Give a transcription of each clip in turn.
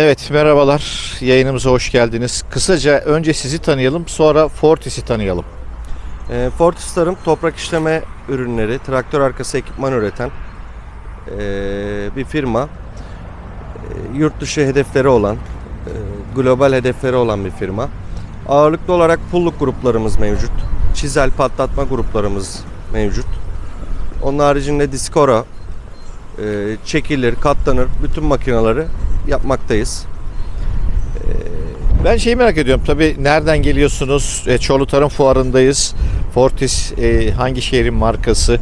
Evet merhabalar yayınımıza hoş geldiniz. Kısaca önce sizi tanıyalım sonra Fortis'i tanıyalım. E, Fortis Tarım toprak işleme ürünleri, traktör arkası ekipman üreten e, bir firma. E, yurt dışı hedefleri olan, e, global hedefleri olan bir firma. Ağırlıklı olarak pulluk gruplarımız mevcut. Çizel patlatma gruplarımız mevcut. Onun haricinde diskora, e, çekilir, katlanır bütün makineleri yapmaktayız. Ben şeyi merak ediyorum tabii nereden geliyorsunuz? E, Çorlu Tarım Fuarı'ndayız. Fortis e, hangi şehrin markası?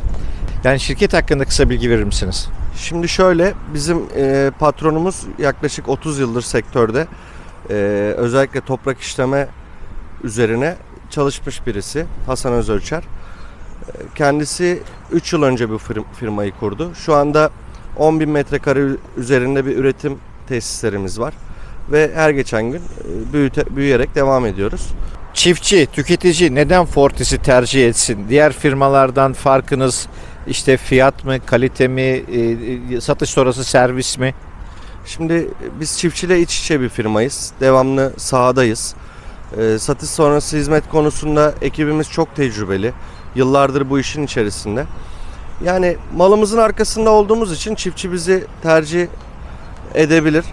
Yani şirket hakkında kısa bilgi verir misiniz? Şimdi şöyle bizim e, patronumuz yaklaşık 30 yıldır sektörde e, özellikle toprak işleme üzerine çalışmış birisi Hasan Özölçer. Kendisi 3 yıl önce bu fir- firmayı kurdu. Şu anda 10 bin metrekare üzerinde bir üretim tesislerimiz var ve her geçen gün e, büyüte- büyüyerek devam ediyoruz. Çiftçi, tüketici neden Fortis'i tercih etsin? Diğer firmalardan farkınız işte fiyat mı, kalite mi, e, e, satış sonrası servis mi? Şimdi biz çiftçiyle iç içe bir firmayız. Devamlı sahadayız. Satış sonrası hizmet konusunda ekibimiz çok tecrübeli. Yıllardır bu işin içerisinde. Yani malımızın arkasında olduğumuz için çiftçi bizi tercih edebilir.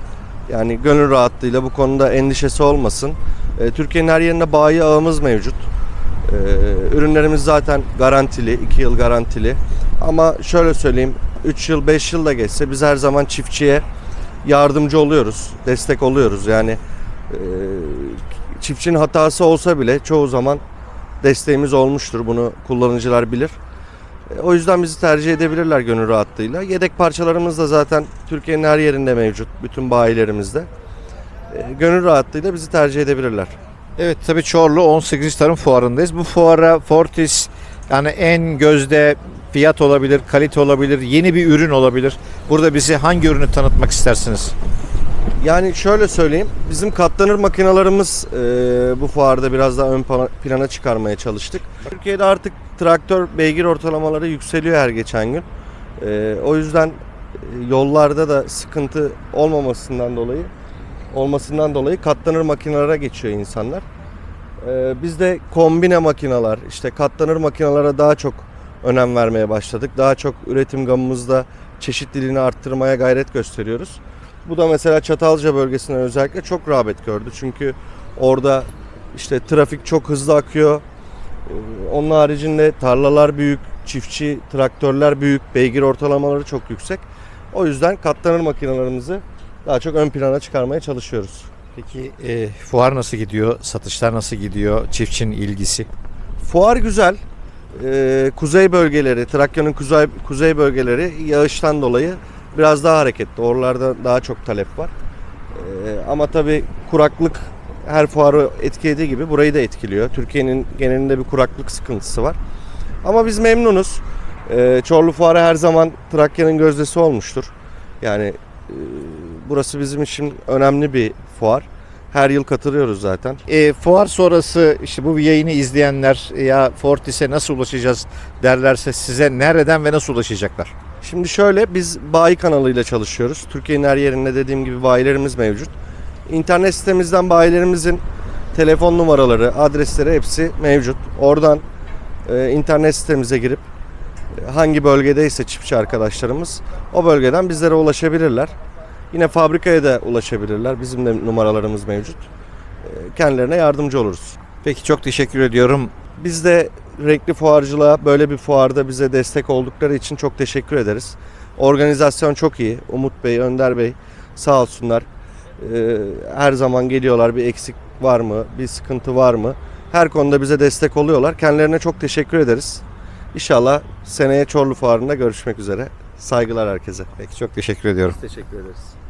Yani gönül rahatlığıyla bu konuda endişesi olmasın. Ee, Türkiye'nin her yerinde bayi ağımız mevcut. Ee, ürünlerimiz zaten garantili, 2 yıl garantili. Ama şöyle söyleyeyim, 3 yıl 5 yıl da geçse biz her zaman çiftçiye yardımcı oluyoruz, destek oluyoruz. Yani e, çiftçinin hatası olsa bile çoğu zaman desteğimiz olmuştur. Bunu kullanıcılar bilir. O yüzden bizi tercih edebilirler gönül rahatlığıyla. Yedek parçalarımız da zaten Türkiye'nin her yerinde mevcut. Bütün bayilerimizde. E, gönül rahatlığıyla bizi tercih edebilirler. Evet tabii Çorlu 18. Tarım Fuarı'ndayız. Bu fuara Fortis yani en gözde fiyat olabilir, kalite olabilir, yeni bir ürün olabilir. Burada bize hangi ürünü tanıtmak istersiniz? Yani şöyle söyleyeyim, bizim katlanır makinalarımız e, bu fuarda biraz daha ön plana- çıkarmaya çalıştık. Türkiye'de artık traktör beygir ortalamaları yükseliyor her geçen gün. E, o yüzden e, yollarda da sıkıntı olmamasından dolayı olmasından dolayı katlanır makinalara geçiyor insanlar. E, biz de kombine makinalar, işte katlanır makinalara daha çok önem vermeye başladık. Daha çok üretim gamımızda çeşitliliğini arttırmaya gayret gösteriyoruz. Bu da mesela Çatalca bölgesine özellikle çok rağbet gördü. Çünkü orada işte trafik çok hızlı akıyor. Ee, Onun haricinde tarlalar büyük, çiftçi traktörler büyük, beygir ortalamaları çok yüksek. O yüzden katlanır makinelerimizi daha çok ön plana çıkarmaya çalışıyoruz. Peki e, fuar nasıl gidiyor? Satışlar nasıl gidiyor? Çiftçinin ilgisi? Fuar güzel. Ee, kuzey bölgeleri, Trakya'nın kuzey, kuzey bölgeleri yağıştan dolayı biraz daha hareketli. Oralarda daha çok talep var. Ee, ama tabii kuraklık her fuarı etkilediği gibi burayı da etkiliyor. Türkiye'nin genelinde bir kuraklık sıkıntısı var. Ama biz memnunuz. Ee, Çorlu Fuarı her zaman Trakya'nın gözdesi olmuştur. Yani e, burası bizim için önemli bir fuar. Her yıl katılıyoruz zaten. E, fuar sonrası işte bu yayını izleyenler ya Fortis'e nasıl ulaşacağız derlerse size nereden ve nasıl ulaşacaklar? Şimdi şöyle biz bayi kanalıyla çalışıyoruz. Türkiye'nin her yerinde dediğim gibi bayilerimiz mevcut. İnternet sitemizden bayilerimizin telefon numaraları, adresleri hepsi mevcut. Oradan e, internet sitemize girip e, hangi bölgedeyse çiftçi arkadaşlarımız o bölgeden bizlere ulaşabilirler. Yine fabrikaya da ulaşabilirler. Bizim de numaralarımız mevcut. E, kendilerine yardımcı oluruz. Peki çok teşekkür ediyorum. Biz de renkli fuarcılığa böyle bir fuarda bize destek oldukları için çok teşekkür ederiz. Organizasyon çok iyi. Umut Bey, Önder Bey sağ olsunlar. Ee, her zaman geliyorlar. Bir eksik var mı? Bir sıkıntı var mı? Her konuda bize destek oluyorlar. Kendilerine çok teşekkür ederiz. İnşallah seneye Çorlu Fuarı'nda görüşmek üzere. Saygılar herkese. Peki çok teşekkür ediyorum. Teşekkür ederiz.